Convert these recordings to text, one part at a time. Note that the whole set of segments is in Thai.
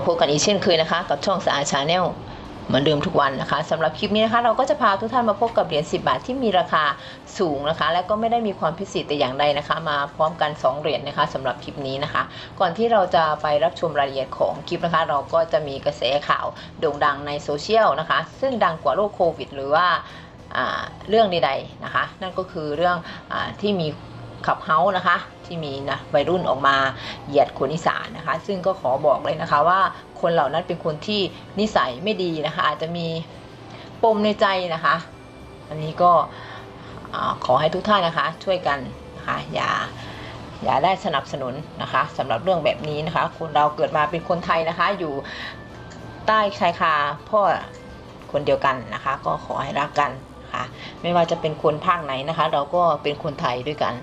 มาพบกันอีกเช่นเคยนะคะ กับช่องสะอาดชาแนลเหมือนเดิมทุกวันนะคะสำหรับคลิปนี้นะคะเราก็จะพาทุกท่านมาพบกับเหรียญ10 บาทที่มีราคาสูงนะคะ และก็ไม่ได้มีความพิเศษแต่อย่างใดนะคะ มาพร้อมกัน 2 เหรียญนะคะสำหรับคลิปนี้นะคะ ก่อนที่เราจะไปรับชมรายละเอียดของคลิปนะคะ เราก็จะมีกระแสข่าวโด่งดังในโซเชียลนะคะ ซึ่งดังกว่าโรคโควิด หรือว่าเรื่องใดๆนะคะ นั่นก็คือเรื่องอที่มี ขับเฮาส์นะคะ ที่มีนะวัยรุ่นออกมาเหยียดคนอีสานนะคะ ซึ่งก็ขอบอกเลยนะคะว่าคนเหล่านั้นเป็นคนที่นิสัยไม่ดีนะคะ อาจจะมีปมในใจนะคะ อันนี้ก็ขอให้ทุกท่านนะคะ ช่วยกันนะคะอย่าอย่าได้สนับสนุนนะคะสำหรับเรื่องแบบนี้นะคะ คนเราเกิดมาเป็นคนไทยนะคะ อยู่ใต้ชายคาพ่อคนเดียวกันนะคะ ก็ขอให้รักกันนะคะไม่ว่าจะเป็นคนภาคไหนนะคะ เราก็เป็นคนไทยด้วยกัน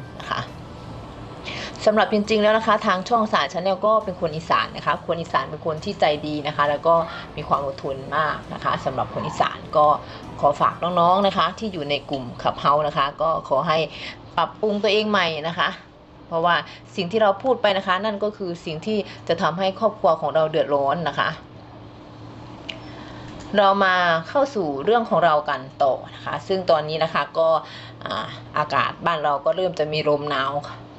สำหรับจริงๆแล้วนะคะ ทางช่องสารชาแนลก็เป็นคนอีสานนะคะ คนอีสานเป็นคนที่ใจดีนะคะ แล้วก็มีความอดทนมากนะคะสำหรับคนอีสานก็ขอฝากน้องๆนะคะ ที่อยู่ในกลุ่มขับเฮานะคะ ก็ขอให้ปรับปรุงตัวเองใหม่นะคะ เพราะว่าสิ่งที่เราพูดไปนะคะ นั่นก็คือสิ่งที่จะทำให้ครอบครัวของเราเดือดร้อนนะคะ เรามาเข้าสู่เรื่องของเรากันต่อนะคะ ซึ่งตอนนี้นะคะก็อาอากาศบ้านเราก็เริ่มจะมีลมหนาว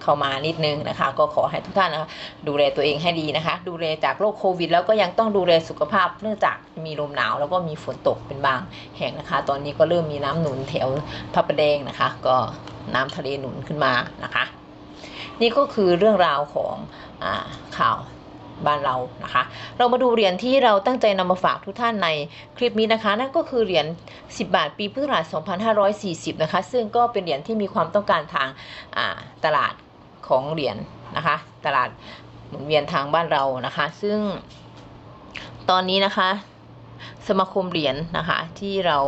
เข้ามานิดนึงนะคะ ก็ขอให้ทุกท่านนะคะดูแลตัวเองให้ดีนะคะ ดูแลจากโรคโควิด แล้วก็ยังต้องดูแลสุขภาพเนื่องจากมีลมหนาว แล้วก็มีฝนตกเป็นบางแห่งนะคะ ตอนนี้ก็เริ่มมีน้ำหนุนแถวพระประแดงนะคะ ก็น้ำทะเลหนุนขึ้นมานะคะ นี่ก็คือเรื่องราวของอข่าวบ้านเรานะคะ เรามาดูเหรียญที่เราตั้งใจนำมาฝากทุกท่านในคลิปนี้นะคะ นั่นก็คือเหรียญ 10 บาทปีพุทธศักราช 2540 นะคะ ซึ่งก็เป็นเหรียญที่มีความต้องการทางตลาด ของเหรียญนะคะ ตลาดหมุนเวียนทางบ้านเรานะคะ ซึ่งตอนนี้นะคะสมาคมเหรียญนะคะที่เรา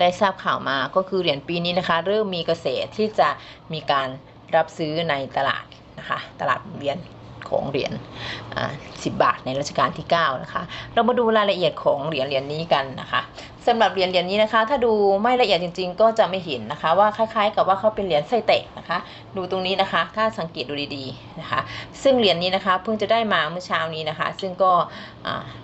ได้ทราบข่าวมาก็คือเหรียญปีนี้นะคะ เริ่มมีกระแสที่จะมีการรับซื้อในตลาดนะคะ ตลาดหมุนเวียน ของเหรียญ10บาทในรัชกาลที่ 9 นะคะ เรามาดูรายละเอียดของเหรียญเหรียญนี้กันนะคะสำหรับเหรียญเหรียญนี้นะคะ ถ้าดูไม่ละเอียดจริง ๆ ก็จะไม่เห็นนะคะ ว่าคล้ายๆ กับว่าเขาเป็นเหรียญไส้เตะนะคะ ดูตรงนี้นะคะ ถ้าสังเกตดูดีๆนะคะ ซึ่งเหรียญนี้นะคะเพิ่งจะได้มาเมื่อเช้านี้นะคะ ซึ่งก็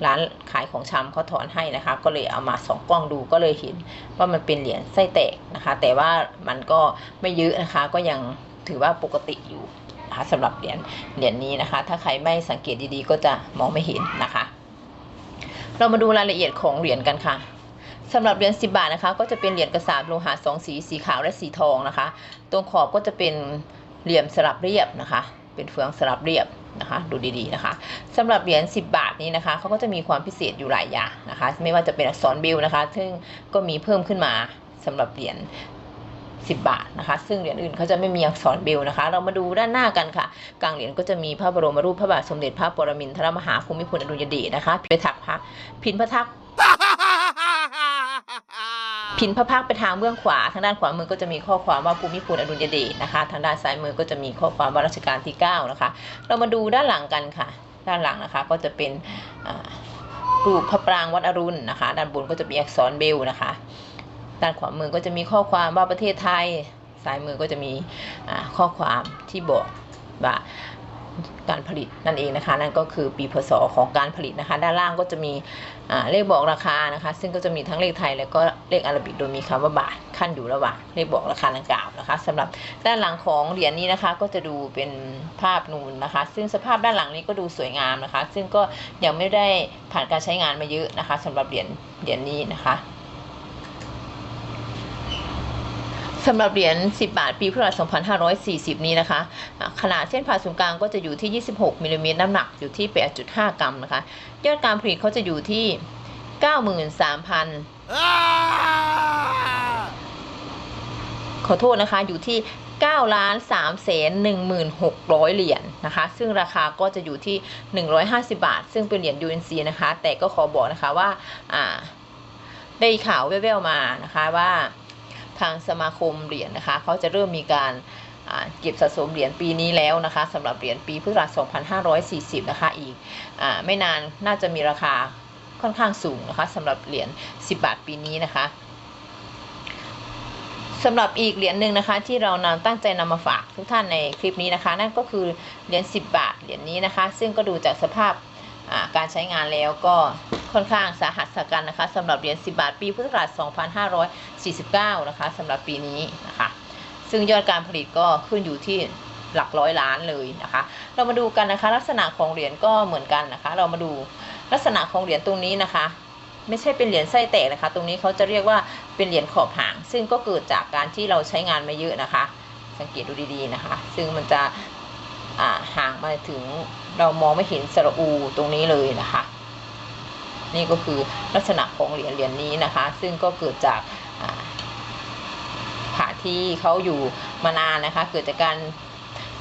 ร้านขายของชำเขาถอนให้นะคะ ก็เลยเอามาสองกล้องดูก็เลยเห็นว่ามันเป็นเหรียญไส้แตกนะคะ แต่ว่ามันก็ไม่เยอะนะคะก็ยังถือว่าปกติอยู่ นะคะสำหรับเหรียญเหรียญนี้นะคะ ถ้าใครไม่สังเกตดีๆ ก็จะมองไม่เห็นนะคะ เรามาดูรายละเอียดของเหรียญกันค่ะสำหรับเหรียญ10 บาทนะคะ ก็จะเป็นเหรียญกระสาบโลหะสองสีสีขาวและสีทองนะคะ ตรงขอบก็จะเป็นเหลี่ยมสลับเรียบนะคะ เป็นเฟืองสลับเรียบนะคะ ดูดีๆนะคะสำหรับเหรียญ10 บาทนี้นะคะเขาก็จะมีความพิเศษอยู่หลายอย่างนะคะ ไม่ว่าจะเป็นอักษรบิลนะคะ ซึ่งก็มีเพิ่มขึ้นมาสำหรับเหรียญ 10 บาทนะคะ ซึ่งเหรียญอื่นเขาจะไม่มีอักษรบิลนะคะ เรามาดูด้านหน้ากันค่ะ กลางเหรียญก็จะมีพระบรมรูปพระบาทสมเด็จพระปรมินทรมหาภูมิพลอดุลยเดชนะคะไปถักพระพินพระทักพินพระพักไปทางเบื้องขวา ทางด้านขวามือก็จะมีข้อความว่าภูมิพลอดุลยเดชนะคะ ทางด้านซ้ายมือก็จะมีข้อความว่ารัชกาลที่ 9 นะคะ เรามาดูด้านหลังกันค่ะ ด้านหลังนะคะก็จะเป็นรูปพระปรางวัดอรุณนะคะ ด้านบนก็จะมีอักษรเบลนะคะ ด้านขวามือก็จะมีข้อความว่าประเทศไทยซ้ายมือก็จะมีข้อความที่บอกว่าการผลิตนั่นเองนะคะ นั่นก็คือปีพศของการผลิตนะคะ ด้านล่างก็จะมีเลขบอกราคานะคะ ซึ่งก็จะมีทั้งเลขไทยแล้วก็เลขอาราบิกโดยมีคำว่าบาทขั้นอยู่ระหว่างเลขบอกราคาดังกล่าวนะคะสำหรับด้านหลังของเหรียญนี้นะคะ ก็จะดูเป็นภาพนูนนะคะ ซึ่งสภาพด้านหลังนี้ก็ดูสวยงามนะคะ ซึ่งก็ยังไม่ได้ผ่านการใช้งานมาเยอะนะคะสำหรับเหรียญเหรียญนี้นะคะ สำหรับเหรียญ 10 บาท ปีพุทธศักราช 2540 นี้นะคะอ่าขนาดเส้นผ่าศูนย์กลางก็จะอยู่ที่ 26มิลลิเมตรน้ำหนักอยู่ที่ 8.5 กรัมนะคะ ยอดการผลิตเขาจะอยู่ที่ 93,000 ขอโทษนะคะ อยู่ที่ 9 ล้าน3แสน16,000 เหรียญนะคะ ซึ่งราคาก็จะอยู่ที่ 150 บาท ซึ่งเป็นเหรียญ UNC นะคะ แต่ก็ขอบอกนะคะว่าอ่าได้ข่าวแว่วๆมานะคะว่า ทางสมาคมเหรียญนะคะเขาจะเริ่มมีการเก็บสะสมเหรียญปีนี้แล้วนะคะสำหรับเหรียญปีพุทธศักราช 2540 นะคะอีกอไม่นานน่าจะมีราคาค่อนข้างสูงนะคะสำหรับเหรียญ 10 บาทปีนี้นะคะสำหรับอีกเหรียญหนึ่งนะคะ ที่เรานำตั้งใจนำมาฝากทุกท่านในคลิปนี้นะคะ นั่นก็คือเหรียญ10 บาทเหรียญนี้นะคะ ซึ่งก็ดูจากสภาพการใช้งานแล้วก็ ค่อนข้างสาหัสสากันนะคะสำหรับเหรียญ10 บาทปีพุทธศักราช2549 นะคะสำหรับปีนี้นะคะ ซึ่งยอดการผลิตก็ขึ้นอยู่ที่หลักร้อยล้านเลยนะคะ เรามาดูกันนะคะ ลักษณะของเหรียญก็เหมือนกันนะคะ เรามาดูลักษณะของเหรียญตรงนี้นะคะ ไม่ใช่เป็นเหรียญไส้แตกนะคะ ตรงนี้เขาจะเรียกว่าเป็นเหรียญขอบหาง ซึ่งก็เกิดจากการที่เราใช้งานมาเยอะนะคะ สังเกตดูดีๆนะคะ ซึ่งมันจะห่างมาถึงเรามองไม่เห็นสระอูตรงนี้เลยนะคะ นี่ก็คือลักษณะของเหรียญเหรียญนี้นะคะ ซึ่งก็เกิดจากผ่าที่เขาอยู่มานานนะคะ เกิดจากการ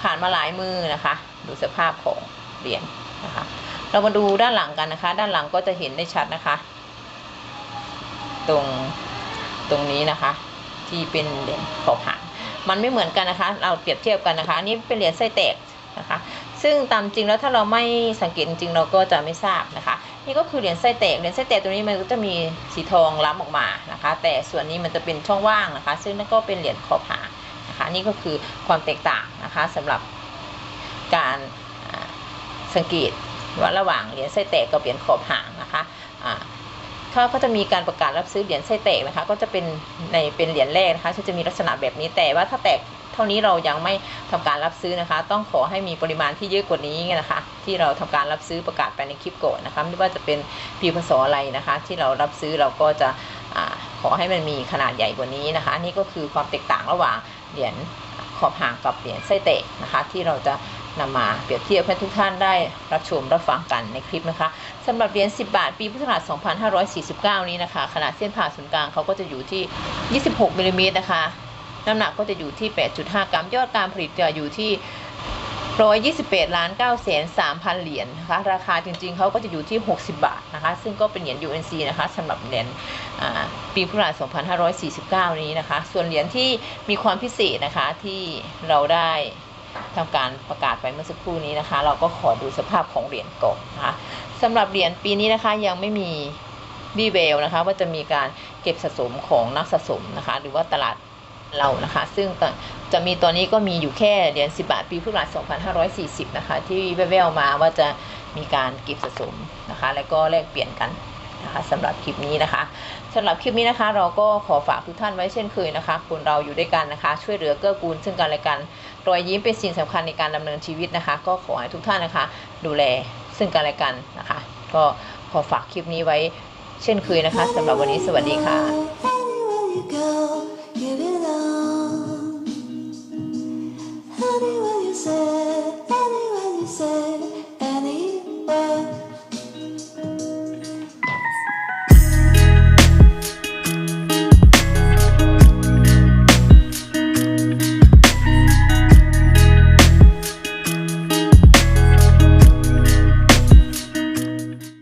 ผ่านมาหลายมือนะคะ ดูสภาพของเหรียญนะคะ เรามาดูด้านหลังกันนะคะ ด้านหลังก็จะเห็นได้ชัดนะคะ ตรงตรงนี้นะคะ ที่เป็นเหรียญขอบหางมันไม่เหมือนกันนะคะ เราเปรียบเทียบกันนะคะอันนี้เป็นเหรียญไส้แตกนะคะ ซึ่งตามจริงแล้วถ้าเราไม่สังเกตจริงเราก็จะไม่ทราบนะคะ นี่ก็คือเหรียญไส้แตกเหรียญไส้แตกตัวนี้มันก็จะมีสีทองล้ำออกมานะคะ แต่ส่วนนี้มันจะเป็นช่องว่างนะคะ ซึ่งนั่นก็เป็นเหรียญขอบหางนะคะ นี่ก็คือความแตกต่างนะคะสำหรับการสังเกตว่าระหว่างเหรียญไส้แตกกับเหรียญขอบหางนะคะอ่าเขาก็จะมีการประกาศรับซื้อเหรียญไส้แตกนะคะ ก็จะเป็นในเป็นเหรียญแรกนะคะที่จะมีลักษณะแบบนี้แต่ว่าถ้าแตก ท่านี้เรายังไม่ทำการรับซื้อนะคะ ต้องขอให้มีปริมาณที่เยอะกว่านี้นะคะ ที่เราทำการรับซื้อประกาศไปในคลิปก่อนนะคะไม่ว่าจะเป็นปีพศอะไรนะคะ ที่เรารับซื้อเราก็จะอขอให้มันมีขนาดใหญ่กว่านี้นะคะ นี่ก็คือความแตกต่างระหว่างเหรียญขอบห่างกับเหรียญไส้แตกนะคะ ที่เราจะนำมาเปรียบเทียบให้ทุกท่านได้รับชมรับฟังกันในคลิปนะคะสำหรับเหรียญ10 บาท ปีพุทธศักราช2549 นี้นะคะ ขนาดเส้นผ่าศูนย์กลางเขาก็จะอยู่ที่ 26มิลลิเมตรนะคะ น้ำหนักก็จะอยู่ที่ 8.5 กรัม ยอดการผลิตจะอยู่ที่128ล้าน9แสน3พันเหรียญนะคะ ราคาจริงๆเขาก็จะอยู่ที่ 60 บาทนะคะ ซึ่งก็เป็นเหรียญ UNC นะคะสำหรับเหรียญปีพุทธศักราช2549 นี้นะคะ ส่วนเหรียญที่มีความพิเศษนะคะที่เราได้ทำการประกาศไปเมื่อสักครู่นี้นะคะ เราก็ขอดูสภาพของเหรียญก่อนนะคะสำหรับเหรียญปีนี้นะคะยังไม่มีบีเวลนะคะว่าจะมีการเก็บสะสมของนักสะสมนะคะ หรือว่าตลาด เรานะคะ ซึ่งจะมีตอนนี้ก็มีอยู่แค่เหรียญ10 บาทปีพุทธศักราช2540 นะคะ ที่แว่วๆมาว่าจะมีการเก็บสะสมนะคะ แล้วก็แลกเปลี่ยนกันนะคะสำหรับคลิปนี้นะคะสำหรับคลิปนี้นะคะ เราก็ขอฝากทุกท่านไว้เช่นเคยนะคะคนเราอยู่ด้วยกันนะคะ ช่วยเหลือเกื้อกูลซึ่งกันและกันรอยยิ้มเป็นสิ่งสำคัญในการดำเนินชีวิตนะคะ ก็ขอให้ทุกท่านนะคะ ดูแลซึ่งกันและกันนะคะ ก็ขอฝากคลิปนี้ไว้เช่นเคยนะคะสำหรับวันนี้สวัสดีค่ะ